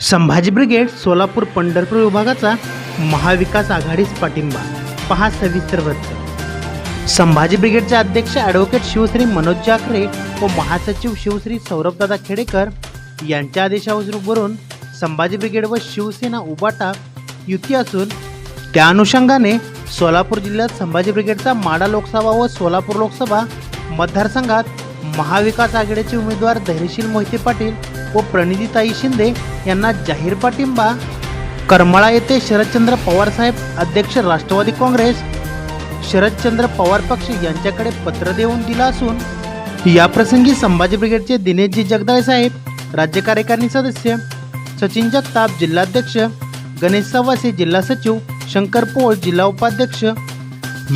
Sambhaji brigade Solapur Pandharpur विभागाचा महाविकास आघाडीस पाठिंबा. पहा सविस्तर वृत्त. संभाजी ब्रिगेडचे अध्यक्ष ॲडव्होकेट शिवश्री मनोज जाखरे व महासचिव शिवश्री सौरभदादा खेडेकर यांच्या आदेशावरून संभाजी ब्रिगेड व शिवसेना उबाटा युती असून त्या अनुषंगाने सोलापूर जिल्ह्यात संभाजी ब्रिगेडचा माडा लोकसभा व सोलापूर लोकसभा मतदारसंघात महाविकास आघाडीचे उमेदवार धैर्यशील मोहिते पाटील व प्रणितीताई शिंदे यांना जाहीर पाठिंबा. करमाळा येथे शरदचंद्र पवार साहेब अध्यक्ष राष्ट्रवादी काँग्रेस. शरदचंद्र पवार पक्ष यांच्याकडे पत्र देऊन दिला असून याप्रसंगी संभाजी ब्रिगेडचे दिनेशजी जगदाळे साहेब राज्य कार्यकारिणी सदस्य सचिन जगताप जिल्हाध्यक्ष गणेश सवासे जिल्हा सचिव शंकर पोळ जिल्हा उपाध्यक्ष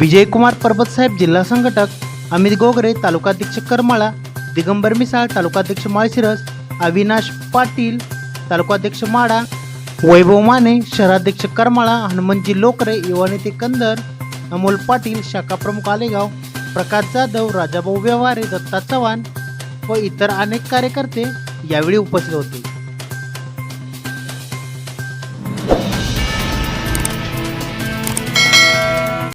विजयकुमार परबत साहेब जिल्हा संघटक अमित गोगरे तालुकाध्यक्ष करमाळा दिगंबर मिसाळ तालुकाध्यक्ष माळशिरस अविनाश पाटील तालुकाध्यक्ष माडा वैभव माने शहराध्यक्ष करमाळा हनुमानजी लोकरे युवा नेते कंदर अमोल पाटील शाखा प्रमुख आलेगाव प्रकाश जाधव राजाभाऊ व्यवहारे दत्ता चव्हाण व इतर अनेक कार्यकर्ते यावेळी उपस्थित होते.